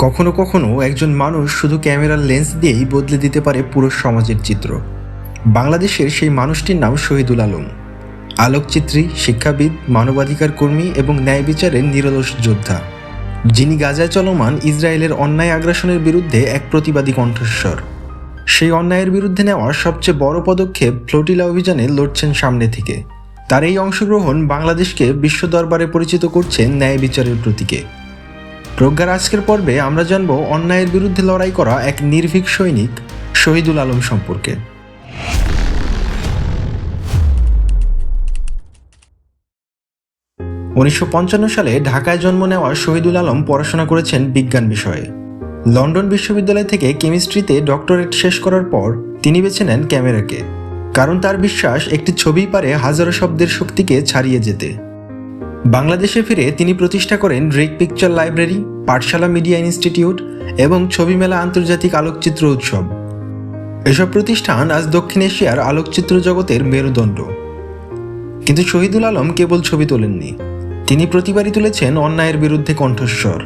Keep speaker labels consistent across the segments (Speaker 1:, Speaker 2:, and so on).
Speaker 1: কখনো কখনো একজন মানুষ শুধু ক্যামেরার লেন্স দিয়েই বদলে দিতে পারে পুরো সমাজের চিত্র। বাংলাদেশের সেই মানুষটির নাম শহীদুল আলম। আলোকচিত্রী, শিক্ষাবিদ, মানবাধিকার কর্মী এবং ন্যায় বিচারের নিরলস যোদ্ধা। যিনি গাজায় চলমান ইসরায়েলের অন্যায় আগ্রাসনের বিরুদ্ধে এক প্রতিবাদী কণ্ঠস্বর। সেই অন্যায়ের বিরুদ্ধে নেওয়া সবচেয়ে বড় পদক্ষেপ ফ্লোটিলা অভিযানে লড়ছেন সামনে থেকে। তার এই অংশগ্রহণ বাংলাদেশকে বিশ্ব দরবারে পরিচিত করছেন ন্যায় বিচারের প্রতীকে। প্রজ্ঞার আজকের পর্বে আমরা জানব অন্যায়ের বিরুদ্ধে লড়াই করা এক নির্ভীক সৈনিক শহীদুল আলম সম্পর্কে। উনিশশো পঞ্চান্ন সালে ঢাকায় জন্ম নেওয়া শহীদুল আলম পড়াশোনা করেছেন বিজ্ঞান বিষয়ে। লন্ডন বিশ্ববিদ্যালয় থেকে কেমিস্ট্রিতে ডক্টরেট শেষ করার পর তিনি বেছে নেন ক্যামেরাকে, কারণ তার বিশ্বাস একটি ছবিই পারে হাজারো শব্দের শক্তিকে ছাড়িয়ে যেতে। বাংলাদেশে ফিরে তিনি প্রতিষ্ঠা করেন rake picture library, Pathshala media institute এবং ছবি মেলা আন্তর্জাতিক আলোকচিত্র উৎসব। এসব প্রতিষ্ঠান আজ দক্ষিণ এশিয়ার আলোকচিত্র জগতের মেরুদণ্ড। কিন্তু শহীদুল আলম কেবল ছবি তোলেননি, তিনি প্রতিবারই তুলেছেন অন্যায়ের বিরুদ্ধে কণ্ঠস্বর।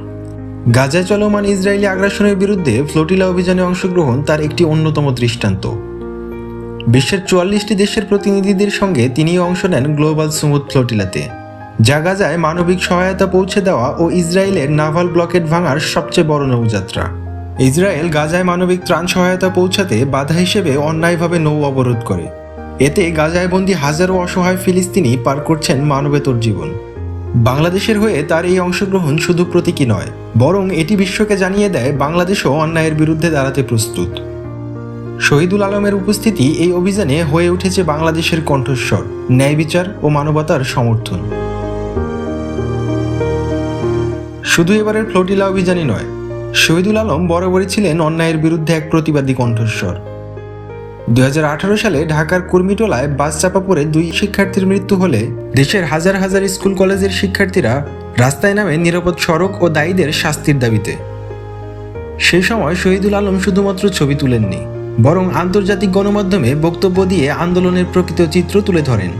Speaker 1: গাজায় চলমান ইসরায়েলি আগ্রাসনের বিরুদ্ধে ফ্লোটিলা অভিযানে অংশগ্রহণ তার একটি অন্যতম দৃষ্টান্ত। বিশ্বের চুয়াল্লিশটি দেশের প্রতিনিধিদের সঙ্গে তিনিও অংশ নেন গ্লোবাল সুমুদ ফ্লোটিলাতে। যা গাজায় মানবিক সহায়তা পৌঁছে দেওয়া ও ইসরায়েলের নাভাল ব্লকেট ভাঙার সবচেয়ে বড় নৌযাত্রা। ইসরায়েল গাজায় মানবিক ত্রাণ সহায়তা পৌঁছাতে বাধা হিসেবে অন্যায়ভাবে নৌ অবরোধ করে। এতে গাজায় বন্দী হাজারো অসহায় ফিলিস্তিনি পার করছেন মানবেতর জীবন। বাংলাদেশের হয়ে তার এই অংশগ্রহণ শুধু প্রতীকী নয়, বরং এটি বিশ্বকে জানিয়ে দেয় বাংলাদেশও অন্যায়ের বিরুদ্ধে দাঁড়াতে প্রস্তুত। শহীদুল আলমের উপস্থিতি এই অভিযানে হয়ে উঠেছে বাংলাদেশের কণ্ঠস্বর, ন্যায় বিচার ও মানবতার সমর্থন। শুধু এবারের ফ্লোটিলা অভিযানই নয়, শহীদুল আলম বরাবরই ছিলেন অন্যায়ের বিরুদ্ধে এক প্রতিবাদী কণ্ঠস্বর। দুই হাজার আঠারো সালে ঢাকার কুর্মিটোলায় বাস চাপা পড়ে দুই শিক্ষার্থীর মৃত্যু হলে দেশের হাজার হাজার স্কুল কলেজের শিক্ষার্থীরা রাস্তায় নামে নিরাপদ সড়ক ও দায়ীদের শাস্তির দাবিতে। সেই সময় শহীদুল আলম শুধুমাত্র ছবি তুলেননি, বরং আন্তর্জাতিক গণমাধ্যমে বক্তব্য দিয়ে আন্দোলনের প্রকৃত চিত্র তুলে ধরেন।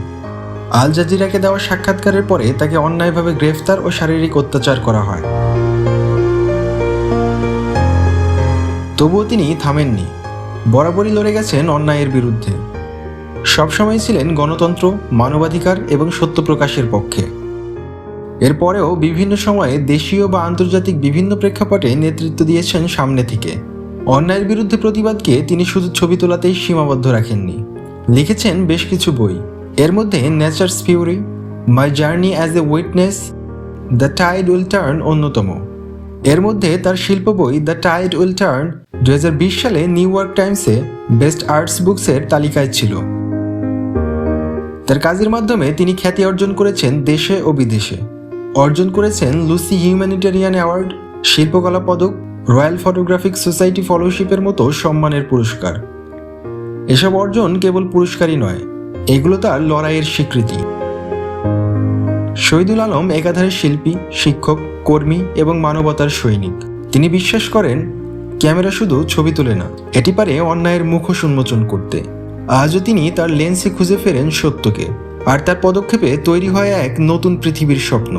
Speaker 1: আল জাজিরাকে দেওয়া সাক্ষাৎকারের পরে তাকে অন্যায়ভাবে গ্রেফতার ও শারীরিক অত্যাচার করা হয়। তবুও তিনি থামেননি। বরাবরই লড়ে গেছেন অন্যায়ের বিরুদ্ধে। সবসময় ছিলেন গণতন্ত্র, মানবাধিকার এবং সত্য প্রকাশের পক্ষে। এরপরেও বিভিন্ন সময়ে দেশীয় বা আন্তর্জাতিক বিভিন্ন প্রেক্ষাপটে নেতৃত্ব দিয়েছেন সামনে থেকে। অন্যায়ের বিরুদ্ধে প্রতিবাদকে তিনি শুধু ছবি তোলাতেই সীমাবদ্ধ রাখেননি। লিখেছেন বেশ কিছু বই। এর মধ্যে Nature's fury my journey as a witness the tide will turn অন্যতম। এর মধ্যে তার শিল্প বই দ্য টাইড উইল টার্ন দু হাজার বিশ সালে নিউ ইয়র্ক টাইমসে বেস্ট আর্টস বুকসের তালিকায় ছিল। তার কাজের মাধ্যমে তিনি খ্যাতি অর্জন করেছেন দেশে ও বিদেশে। অর্জন করেছেন লুসি হিউম্যানিটেরিয়ান অ্যাওয়ার্ড শিল্পকলা পদক রয়্যাল ফটোগ্রাফিক সোসাইটি ফলোশিপের মতো সম্মানের পুরস্কার। এসব অর্জন কেবল পুরস্কারই নয় এগুলো তার লড়াইয়ের স্বীকৃতি। শহীদুল আলম একাধারে শিল্পী, শিক্ষক, কর্মী এবং মানবতার সৈনিক। তিনি বিশ্বাস করেন, ক্যামেরা শুধু ছবি তোলে না, এটি পারে অন্যায়ের মুখোশ উন্মোচন করতে। আজও তিনি তার লেন্সে খুঁজে ফেরেন সত্যকে, আর তার পদক্ষেপে তৈরি হয় এক নতুন পৃথিবীর স্বপ্ন।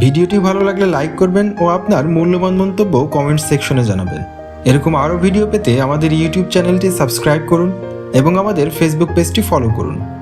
Speaker 1: ভিডিওটি ভালো লাগলে লাইক করবেন ও আপনার মূল্যবান মন্তব্য কমেন্ট সেকশনে জানাবেন। এরকম আরও ভিডিও পেতে আমাদের ইউটিউব চ্যানেলটি সাবস্ক্রাইব করুন। এবং আমাদের ফেসবুক পেজটি ফলো করুন।